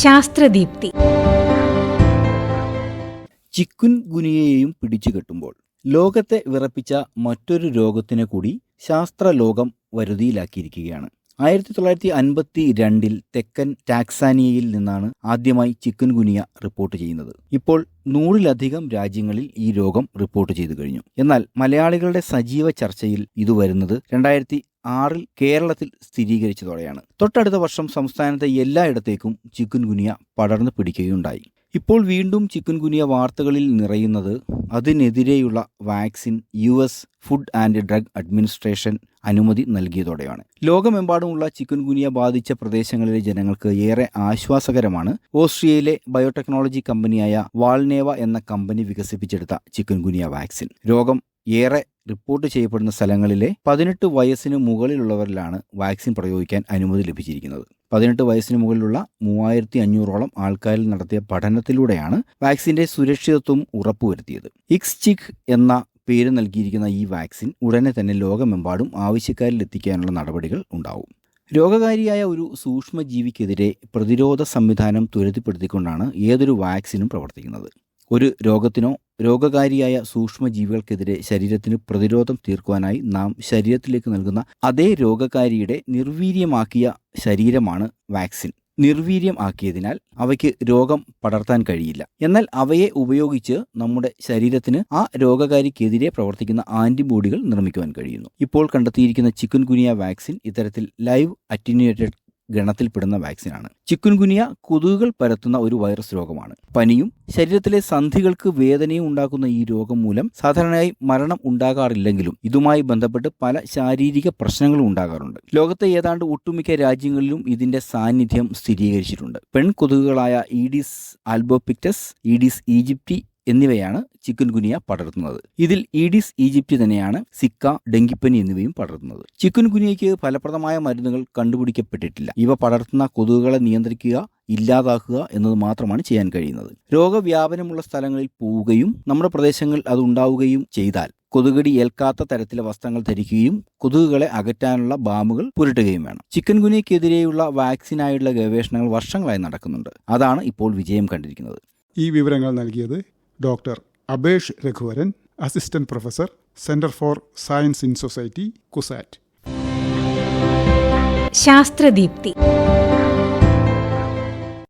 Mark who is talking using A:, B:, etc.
A: ശാസ്ത്രദീപ്തി.
B: ചിക്കുൻ ഗുനിയയെയും പിടിച്ചു കെട്ടുമ്പോൾ ലോകത്തെ വിറപ്പിച്ച മറ്റൊരു രോഗത്തിനെ കൂടി ശാസ്ത്രലോകം വരുതിയിലാക്കിയിരിക്കുകയാണ്. ആയിരത്തി തൊള്ളായിരത്തി അൻപത്തി രണ്ടിൽ തെക്കൻ ടാക്സാനിയയിൽ നിന്നാണ് ആദ്യമായി ചിക്കൻ ഗുനിയ റിപ്പോർട്ട് ചെയ്യുന്നത്. ഇപ്പോൾ നൂറിലധികം രാജ്യങ്ങളിൽ ഈ രോഗം റിപ്പോർട്ട് ചെയ്തു കഴിഞ്ഞു. എന്നാൽ മലയാളികളുടെ സജീവ ചർച്ചയിൽ ഇത് വരുന്നത് രണ്ടായിരത്തി ആറിൽ കേരളത്തിൽ സ്ഥിരീകരിച്ചതോടെയാണ്. തൊട്ടടുത്ത വർഷം സംസ്ഥാനത്തെ എല്ലായിടത്തേക്കും ചിക്കുൻ ഗുനിയ പടർന്നു പിടിക്കുകയുണ്ടായി. ഇപ്പോൾ വീണ്ടും ചിക്കുൻ ഗുനിയ വാർത്തകളിൽ നിറയുന്നത് അതിനെതിരെയുള്ള vaccine U S Food and Drug Administration അനുമതി നൽകിയതോടെയാണ്. ലോകമെമ്പാടുമുള്ള ചിക്കുൻ ഗുനിയ ബാധിച്ച പ്രദേശങ്ങളിലെ ജനങ്ങൾക്ക് ഏറെ ആശ്വാസകരമാണ് ഓസ്ട്രിയയിലെ ബയോടെക്നോളജി കമ്പനിയായ വാൾനേവ എന്ന കമ്പനി വികസിപ്പിച്ചെടുത്ത ചിക്കുൻ ഗുനിയ വാക്സിൻ. രോഗം ഏറെ റിപ്പോർട്ട് ചെയ്യപ്പെടുന്ന സ്ഥലങ്ങളിലെ പതിനെട്ട് വയസ്സിന് മുകളിലുള്ളവരിലാണ് വാക്സിൻ പ്രയോഗിക്കാൻ അനുമതി ലഭിച്ചിരിക്കുന്നത്. പതിനെട്ട് വയസ്സിന് മുകളിലുള്ള മൂവായിരത്തി അഞ്ഞൂറോളം ആൾക്കാരിൽ നടത്തിയ പഠനത്തിലൂടെയാണ് വാക്സിന്റെ സുരക്ഷിതത്വം ഉറപ്പുവരുത്തിയത്. ഇക്സ് ചിക് എന്ന പേര് നൽകിയിരിക്കുന്ന ഈ വാക്സിൻ ഉടനെ തന്നെ ലോകമെമ്പാടും ആവശ്യക്കാരിൽ എത്തിക്കാനുള്ള നടപടികൾ ഉണ്ടാവും. രോഗകാരിയായ ഒരു സൂക്ഷ്മജീവിക്കെതിരെ പ്രതിരോധ സംവിധാനം ത്വരിതപ്പെടുത്തിക്കൊണ്ടാണ് ഏതൊരു വാക്സിനും പ്രവർത്തിക്കുന്നത്. ഒരു രോഗത്തിനോ രോഗകാരിയായ സൂക്ഷ്മജീവികൾക്കെതിരെ ശരീരത്തിന് പ്രതിരോധം തീർക്കുവാനായി നാം ശരീരത്തിലേക്ക് നൽകുന്ന അതേ രോഗകാരിയുടെ നിർവീര്യമാക്കിയ ശരീരമാണ് വാക്സിൻ. നിർവീര്യം ആക്കിയതിനാൽ അവയ്ക്ക് രോഗം പടർത്താൻ കഴിയില്ല. എന്നാൽ അവയെ ഉപയോഗിച്ച് നമ്മുടെ ശരീരത്തിന് ആ രോഗകാരിക്കെതിരെ പ്രവർത്തിക്കുന്ന ആന്റിബോഡികൾ നിർമ്മിക്കുവാൻ കഴിയുന്നു. ഇപ്പോൾ കണ്ടെത്തിയിരിക്കുന്ന ചിക്കൻ ഗുനിയ വാക്സിൻ ഇത്തരത്തിൽ ലൈവ് അറ്റിന്യൂറ്റഡ് ഗണത്തിൽപ്പെടുന്ന വാക്സിനാണ്. ചിക്കുൻഗുനിയ കൊതുകുകൾ പരത്തുന്ന ഒരു വൈറസ് രോഗമാണ്. പനിയും ശരീരത്തിലെ സന്ധികൾക്ക് വേദനയും ഉണ്ടാക്കുന്ന ഈ രോഗം മൂലം സാധാരണയായി മരണം ഉണ്ടാകാറില്ലെങ്കിലും ഇതുമായി ബന്ധപ്പെട്ട് പല ശാരീരിക പ്രശ്നങ്ങളും ഉണ്ടാകാറുണ്ട്. ലോകത്തെ ഏതാണ്ട് ഒട്ടുമിക്ക രാജ്യങ്ങളിലും ഇതിന്റെ സാന്നിധ്യം സ്ഥിരീകരിച്ചിട്ടുണ്ട്. പെൺ പെൺകൊതുകുകളായ ഈഡിസ് ആൽബോപിക്ടസ് ഈഡിസ് ഈജിപ്റ്റി എന്നിവയാണ് ചിക്കൻ ഗുനിയ പടർത്തുന്നത്. ഇതിൽ ഈഡിസ് ഈജിപ്തി തന്നെയാണ് സിക്ക ഡെങ്കിപ്പനി എന്നിവയും പടർത്തുന്നത്. ചിക്കൻ ഗുനിയയ്ക്ക് ഫലപ്രദമായ മരുന്നുകൾ കണ്ടുപിടിക്കപ്പെട്ടിട്ടില്ല. ഇവ പടർത്തുന്ന കൊതുകുകളെ നിയന്ത്രിക്കുക ഇല്ലാതാക്കുക എന്നത് മാത്രമാണ് ചെയ്യാൻ കഴിയുന്നത്. രോഗവ്യാപനമുള്ള സ്ഥലങ്ങളിൽ പോവുകയും നമ്മുടെ പ്രദേശങ്ങളിൽ അത് ഉണ്ടാവുകയും ചെയ്താൽ കൊതുകടി ഏൽക്കാത്ത തരത്തിലെ വസ്ത്രങ്ങൾ ധരിക്കുകയും കൊതുകുകളെ അകറ്റാനുള്ള ബാമുകൾ പുരട്ടുകയും വേണം. ചിക്കൻ ഗുനിയക്കെതിരെയുള്ള വാക്സിനായുള്ള ഗവേഷണങ്ങൾ വർഷങ്ങളായി നടക്കുന്നുണ്ട്. അതാണ് ഇപ്പോൾ വിജയം കണ്ടിരിക്കുന്നത്.
C: ഈ വിവരങ്ങൾ നൽകിയത് doctor Abesh Raghuvaran assistant professor centre for science in society CUSAT
A: Sasthradeepthi